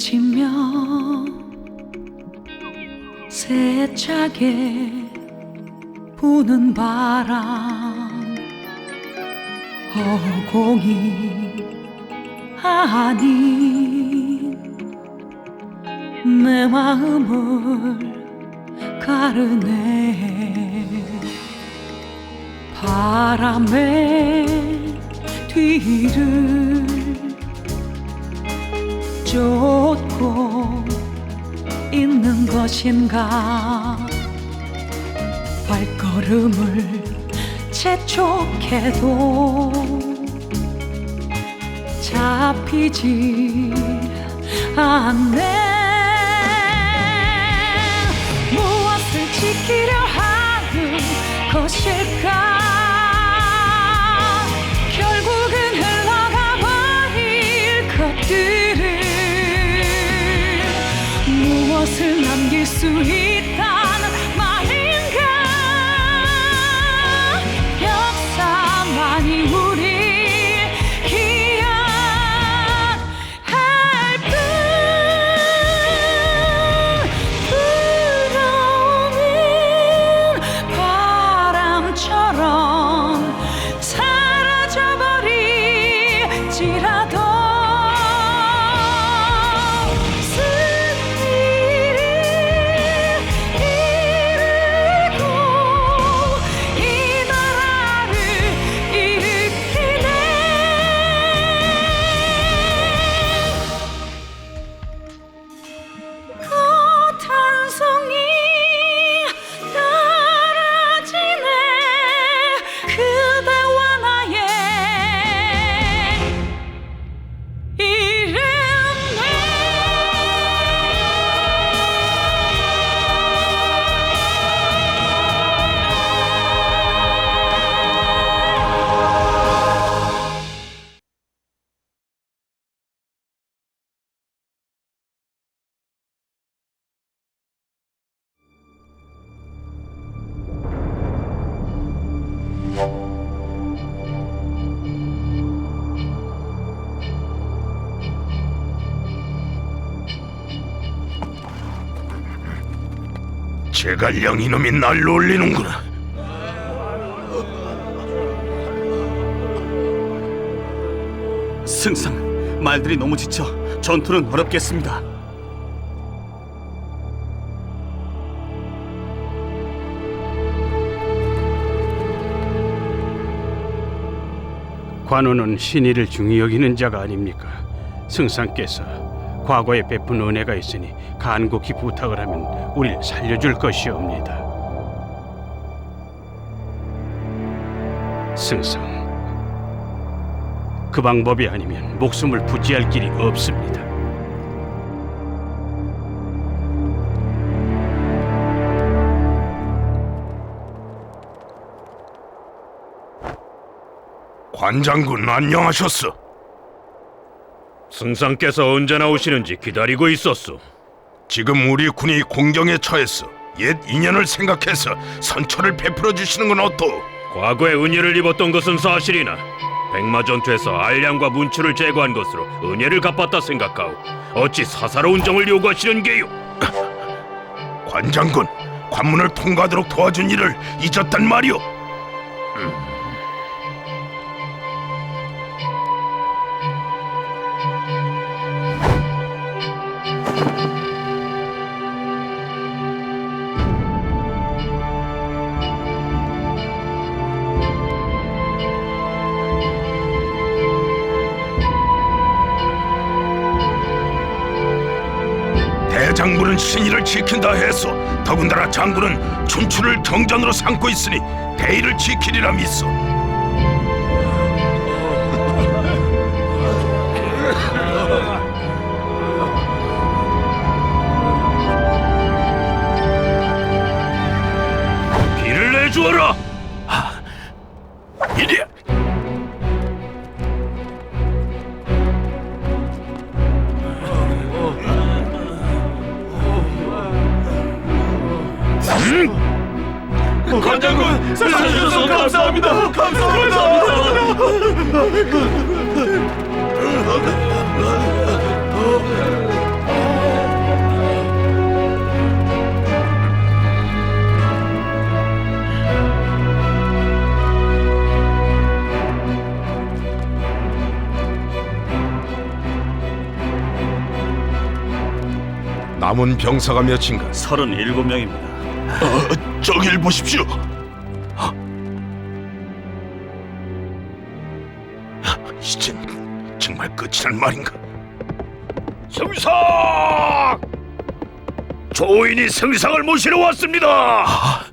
스치며 세차게 부는 바람. 허공이 아닌 내 마음을 가르네. 바람의 뒤를 쫓고 있는 것인가? 발걸음을 재촉해도 잡히지 않네. 무엇을 지키려 하는 것일까 무엇을 남길 수 있다는 제갈량 이놈이 날 놀리는구나. 승상, 말들이 너무 지쳐 전투는 어렵겠습니다. 관우는 신의를 중히 여기는 자가 아닙니까? 승상께서 과거에 베푼 은혜가 있으니 간곡히 부탁을 하면 우리를 살려줄 것이옵니다. 승상, 그 방법이 아니면 목숨을 부지할 길이 없습니다. 관장군 안녕하셨어. 승상께서 언제 나오시는지 기다리고 있었소. 지금 우리 군이 공경에 처했어. 옛 인연을 생각해서 선처를 베풀어 주시는 건 어떠? 과거에 은혜를 입었던 것은 사실이나 백마 전투에서 알량과 문추를 제거한 것으로 은혜를 갚았다 생각하오. 어찌 사사로운 정을 요구하시는 게요? 관장군, 관문을 통과하도록 도와준 일을 잊었단 말이오. 대 신의를 지킨다 해서 더군다나 장군은 춘추를 경전으로 삼고 있으니 대의를 지키리라 믿소. 비를 내주어라. 관장군, 살려주셔서 감사합니다. 감사합니다. 남은 병사가 몇인가? 37명입니다. 어, 저길 보십시오. 이젠 정말 끝이란 말인가? 승상! 조인이 승상을 모시러 왔습니다.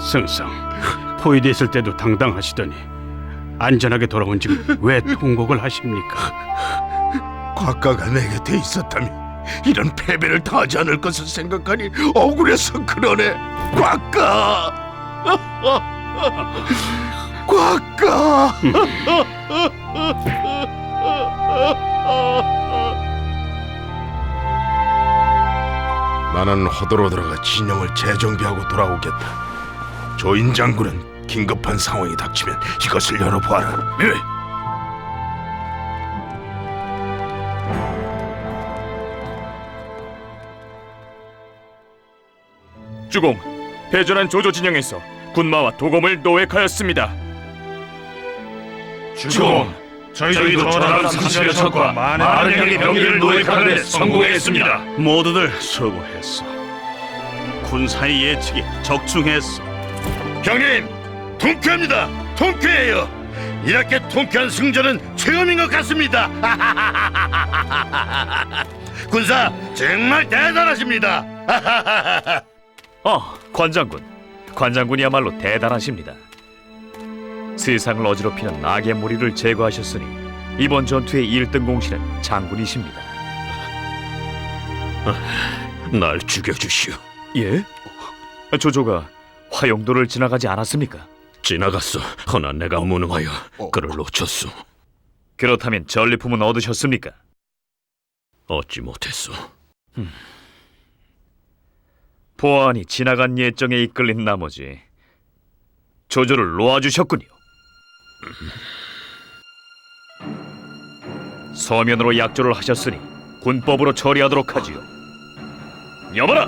승상, 포위돼 있을 때도 당당하시더니 안전하게 돌아온 지금 왜 통곡을 하십니까? 과가가 내 곁에 있었다면 이런 패배를 당하지 않을 것을 생각하니 억울해서 그러네. 과가, 과가. 나는 허도로 들어가 진영을 재정비하고 돌아오겠다. 조인 장군은 긴급한 상황이 닥치면 이것을 열어보아라. 네. 주공, 패전한 조조 진영에서 군마와 도검을 노획하였습니다. 주공, 저희도 전함 사실의 적과 많은 양의 병기를 노획하는 데 성공했습니다. 모두들 수고했어. 군사의 예측이 적중했어. 형님, 통쾌합니다. 통쾌해요. 이렇게 통쾌한 승전은 처음인 것 같습니다. 군사 정말 대단하십니다. 어, 관장군. 관장군이야말로 대단하십니다. 세상을 어지럽히는 악의 무리를 제거하셨으니 이번 전투의 1등 공신은 장군이십니다. 날 죽여주시오. 예? 조조가 화용도를 지나가지 않았습니까? 지나갔어. 허나 내가 무능하여 그를 놓쳤소. 그렇다면 전리품은 얻으셨습니까? 얻지 못했소. 보안이 지나간 예정에 이끌린 나머지 조조를 놓아주셨군요. 서면으로 약조를 하셨으니 군법으로 처리하도록 하지요. 여봐라,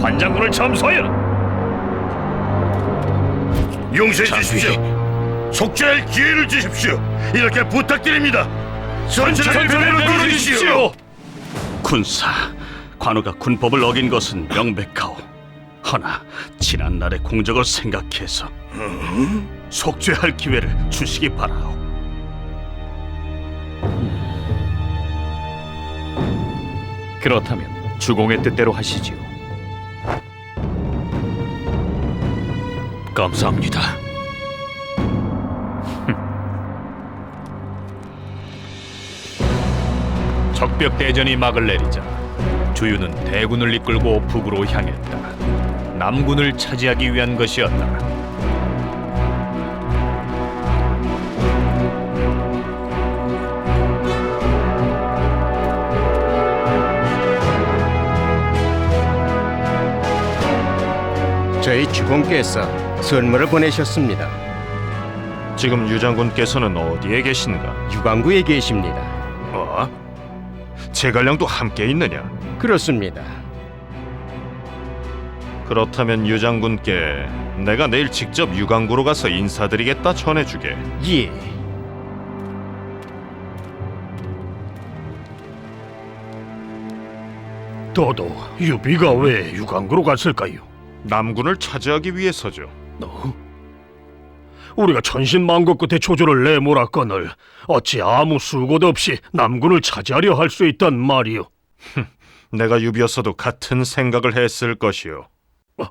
관장군을 참소하여라. 용서해 주십시오. 속죄할 기회를 주십시오. 이렇게 부탁드립니다. 선천한 변호를 끊어주십시오. 군사, 관우가 군법을 어긴 것은 명백하오. 허나 지난 날의 공적을 생각해서 속죄할 기회를 주시기 바라오. 그렇다면 주공의 뜻대로 하시지요. 감사합니다. 적벽 대전이 막을 내리자 주유는 대군을 이끌고 북으로 향했다. 남군을 차지하기 위한 것이었다. 저희 주공께서 선물을 보내셨습니다. 지금 유장군께서는 어디에 계신가? 유광구에 계십니다. 어? 제갈량도 함께 있느냐? 그렇습니다. 그렇다면 유장군께 내가 내일 직접 유강구로 가서 인사드리겠다 전해주게. 예. 도도 유비가 왜 유광구로 갔을까요? 남군을 차지하기 위해서죠. 우리가 천신만고 끝에 조조를 내몰았거늘 어찌 아무 수고도 없이 남군을 차지하려 할 수 있단 말이오. 내가 유비였어도 같은 생각을 했을 것이요. 어,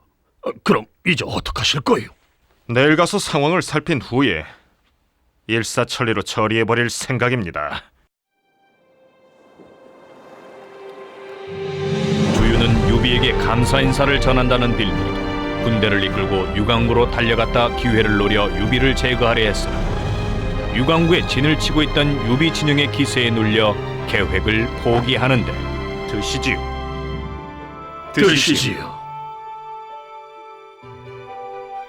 그럼 이제 어떡하실 거요? 내일 가서 상황을 살핀 후에 일사천리로 처리해버릴 생각입니다. 유비에게 감사 인사를 전한다는 빌미로 군대를 이끌고 유강구로 달려갔다 기회를 노려 유비를 제거하려 했으나 유광구에 진을 치고 있던 유비 진영의 기세에 눌려 계획을 포기하는데 드시지요. 드시지요.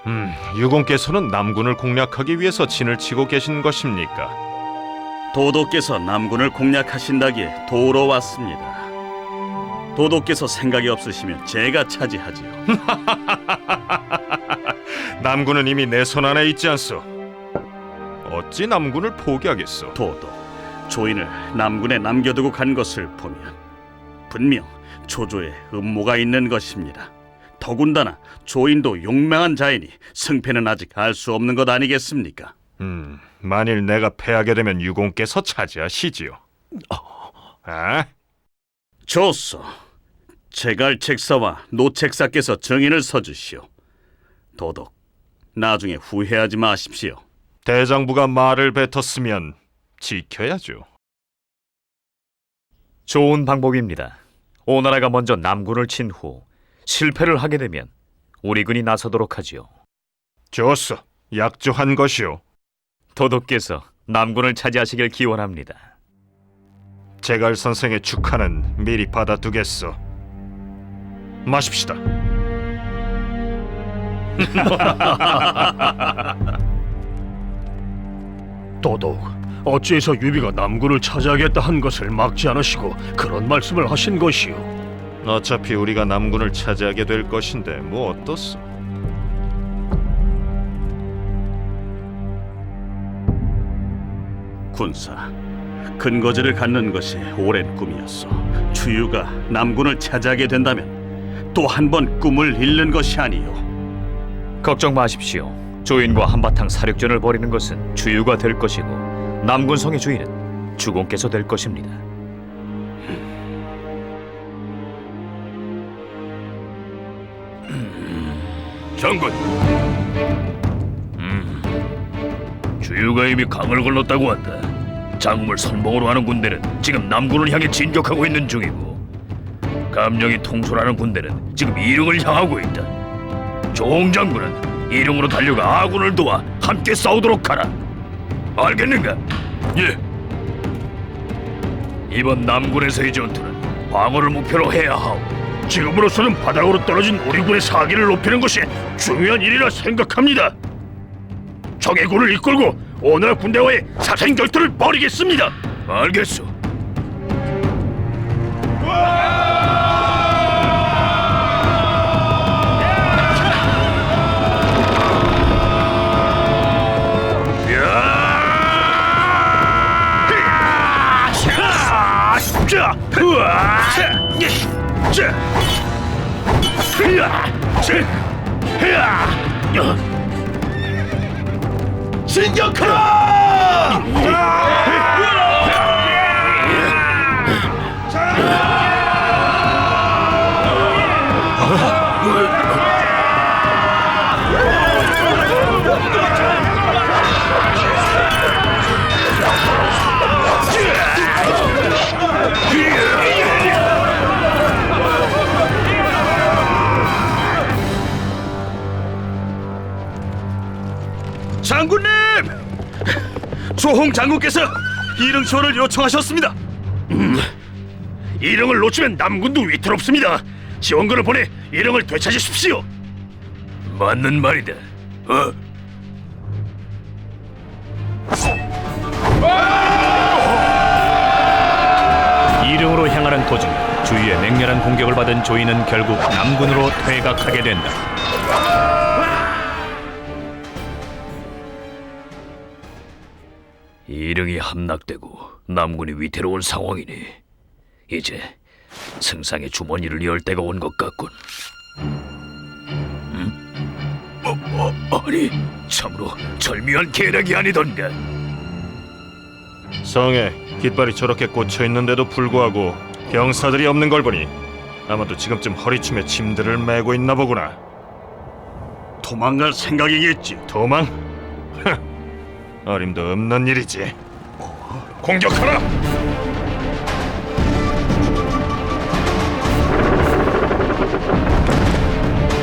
음, 유공께서는 남군을 공략하기 위해서 진을 치고 계신 것입니까? 도도께서 남군을 공략하신다기에 도우러 왔습니다. 도도께서 생각이 없으시면 제가 차지하지요. 남군은 이미 내 손 안에 있지 않소. 어찌 남군을 포기하겠소? 도도 조인을 남군에 남겨두고 간 것을 보면 분명 조조에 음모가 있는 것입니다. 더군다나 조인도 용맹한 자이니 승패는 아직 알 수 없는 것 아니겠습니까? 음, 만일 내가 패하게 되면 유공께서 차지하시지요. 아? 좋소. 제갈 책사와 노 책사께서 정인을 서주시오. 도독, 나중에 후회하지 마십시오. 대장부가 말을 뱉었으면 지켜야죠. 좋은 방법입니다. 오나라가 먼저 남군을 친 후 실패를 하게 되면 우리 군이 나서도록 하지요. 좋소. 약조한 것이오. 도독께서 남군을 차지하시길 기원합니다. 제갈 선생의 축하는 미리 받아두겠소. 마십시다. 도독, 어찌해서 유비가 남군을 차지하겠다 한 것을 막지 않으시고 그런 말씀을 하신 것이오? 어차피 우리가 남군을 차지하게 될 것인데 뭐 어떻소? 군사, 근거지를 갖는 것이 오랜 꿈이었어. 주유가 남군을 차지하게 된다면 또 한 번 꿈을 잃는 것이 아니요. 걱정 마십시오. 조인과 한바탕 사륙전을 벌이는 것은 주유가 될 것이고 남군성의 주인은 주공께서 될 것입니다. 장군. 음, 주유가 이미 강을 건넜다고 한다. 장um을 선봉으로 하는 군대는 지금 남군을 향해 진격하고 있는 중이고, 감령이 통솔하는 군대는 지금 이릉을 향하고 있다. 종 장군은 이릉으로 달려가 아군을 도와 함께 싸우도록 하라. 알겠는가? 예. 이번 남군에서의 전투는 방어를 목표로 해야 하오. 지금으로서는 바닥으로 떨어진 우리 군의 사기를 높이는 것이 중요한 일이라 생각합니다. 적의 군을 이끌고 오나라 군대와의 사생 결투를 벌이겠습니다. 알겠소. 자, 으아, 자, 자, 으아, 자, 으아, 야. 진격하라! 조홍 장군께서 이릉 지원을 요청하셨습니다. 음, 이릉을 놓치면 남군도 위태롭습니다. 지원군을 보내 이릉을 되찾으십시오. 맞는 말이다. 어? 이릉으로 향하는 도중 주위의 맹렬한 공격을 받은 조이는 결국 남군으로 퇴각하게 된다. 이릉이 함락되고 남군이 위태로운 상황이니 이제 승상의 주머니를 열 때가 온 것 같군. 음? 어, 어, 아니 참으로 절묘한 계략이 아니던가. 성에 깃발이 저렇게 꽂혀 있는데도 불구하고 병사들이 없는 걸 보니 아마도 지금쯤 허리춤에 짐들을 메고 있나 보구나. 도망갈 생각이겠지. 도망? 어림도 없는 일이지. 공격하라!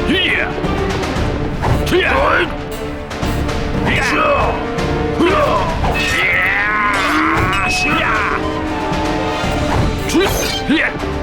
이야! 이야! 이야!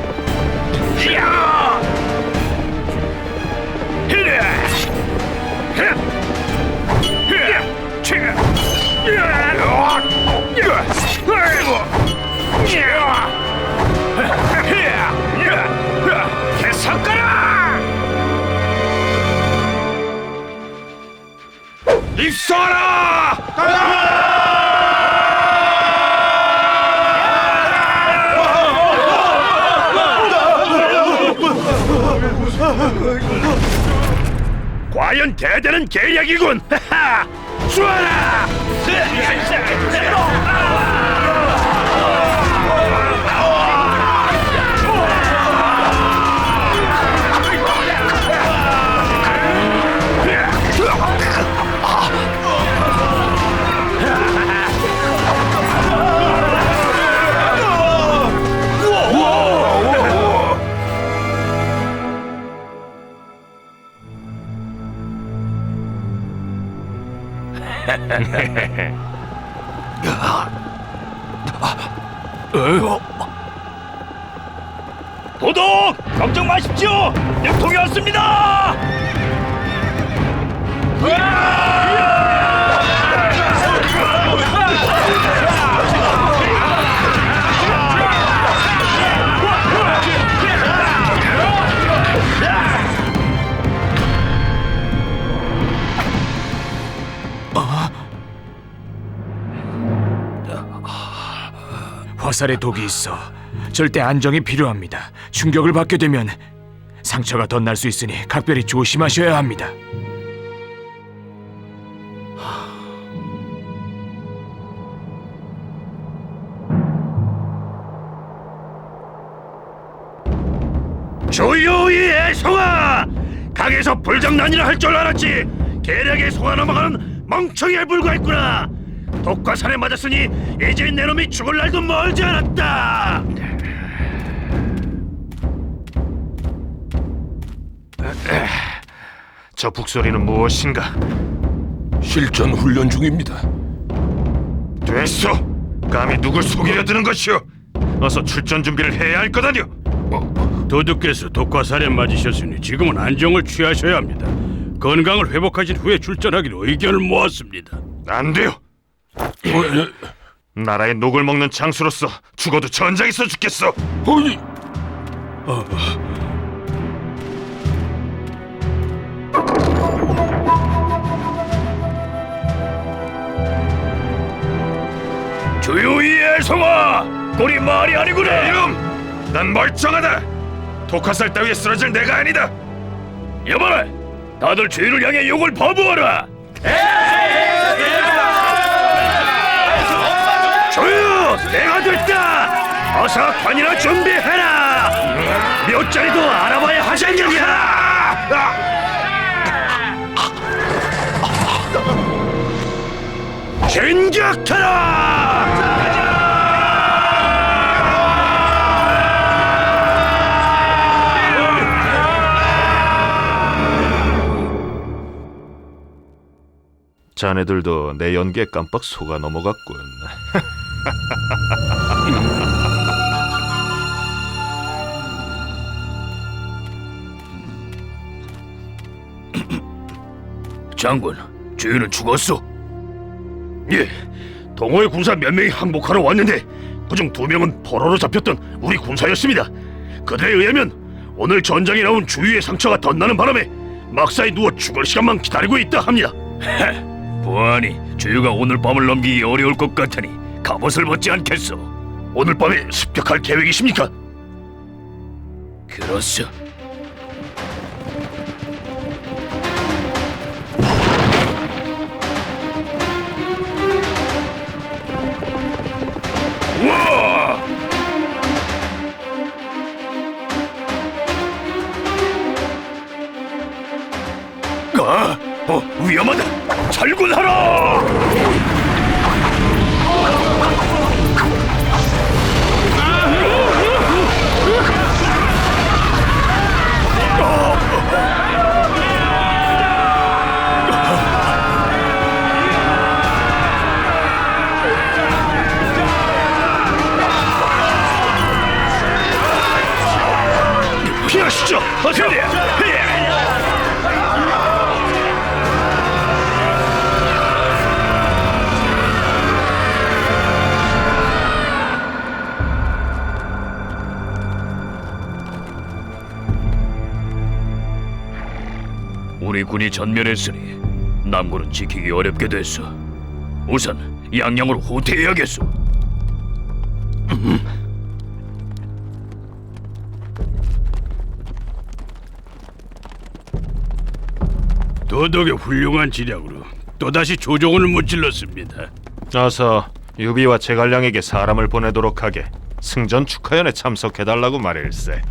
입사하라! 과연 대대는 계략이군. 하하! 쏘아라! 도둑! 걱정 마십시오! 육통이 왔습니다! 화살에 독이 있어 절대 안정이 필요합니다. 충격을 받게 되면 상처가 더날수 있으니 각별히 조심하셔야 합니다. 조용히 해, 성아! 강에서 불장난이라 할 줄 알았지! 계략에 속아 넘어가는 멍청이에 불과했구나! 독과 산에 맞았으니 이제 내 놈이 죽을 날도 멀지 않았다! 저 북소리는 무엇인가? 실전 훈련 중입니다. 됐어. 감히 누굴 속이려 드는 것이오? 어서 출전 준비를 해야 할 거다뇨. 도둑께서 독과살에 맞으셨으니 지금은 안정을 취하셔야 합니다. 건강을 회복하신 후에 출전하기로 의견을 모았습니다. 안 돼요. 나라의 녹을 먹는 장수로서 죽어도 전장에서 죽겠어. 아니, 조용히 해, 성아! 꼴이 말이 아니구나! 이놈, 난 멀쩡하다. 독화살 따위에 쓰러질 내가 아니다. 여봐라! 다들 주인을 향해 욕을 퍼부어라! 조유! 내가 됐다! 어서 관이나 준비해라! 몇 자리도 알아봐야 하장경이야! 진격하라! 자네들도 내 연기에 깜빡 속아 넘어갔군. 장군, 주인은 죽었어. 예, 동호회 군사 몇 명이 항복하러 왔는데 그중 두 명은 포로로 잡혔던 우리 군사였습니다. 그들에 의하면 오늘 전장에 나온 주위의 상처가 덧나는 바람에 막사에 누워 죽을 시간만 기다리고 있다 합니다. 보아니, 주유가 오늘 밤을 넘기기 어려울 것 같으니 갑옷을 벗지 않겠소. 오늘 밤에 습격할 계획이십니까? 그렇소. 아, 어, 위험하다. 잘군하라. 우리 군이 전멸했으니 남군은 지키기 어렵게 됐어. 우선 양양을 후퇴해야겠어. 도덕의 훌륭한 지략으로 또다시 조종을 무찔렀습니다. 어서 유비와 제갈량에게 사람을 보내도록 하게 승전 축하연에 참석해달라고 말일세.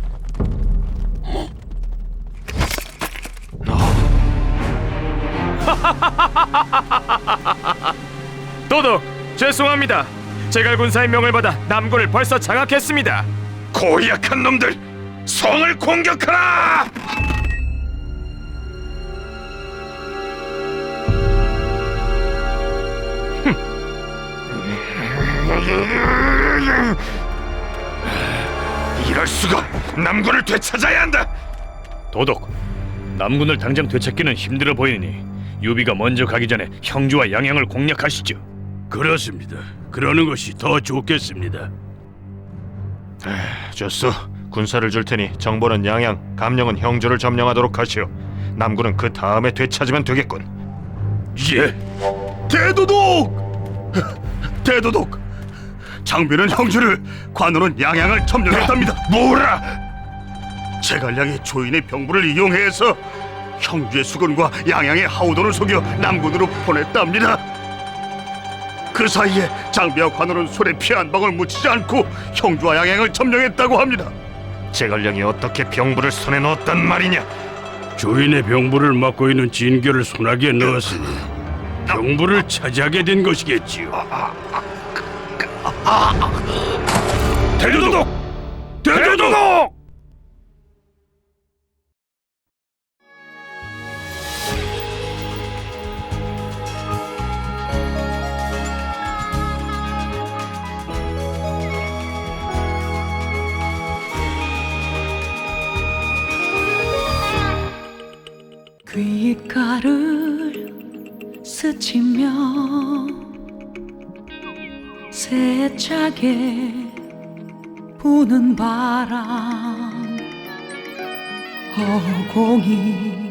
도덕 죄송합니다. 제갈 군사의 명을 받아 남군을 벌써 장악했습니다. 고약한 놈들 성을 공격하라! 이럴 수가 남군을 되찾아야 한다. 도독, 남군을 당장 되찾기는 힘들어 보이니 유비가 먼저 가기 전에 형주와 양양을 공략하시죠. 그렇습니다. 그러는 것이 더 좋겠습니다. 좋소. 군사를 줄 테니 정보는 양양, 감령은 형주를 점령하도록 하시오. 남군은 그 다음에 되찾으면 되겠군. 예, 대도독, 대도독. 장비는 형주를, 관우는 양양을 점령했답니다. 뭐라? 제갈량이 조인의 병부를 이용해서 형주의 수군과 양양의 하우도를 속여 남군으로 보냈답니다. 그 사이에 장비와 관우는 손에 피 한 방울 묻히지 않고 형주와 양양을 점령했다고 합니다. 제갈량이 어떻게 병부를 손에 넣었단 말이냐? 조인의 병부를 맡고 있는 진교를 손아귀에 넣었으니 병부를 차지하게 된 것이겠지요. 대도독, 대도독. 세차게 부는 바람. 허공이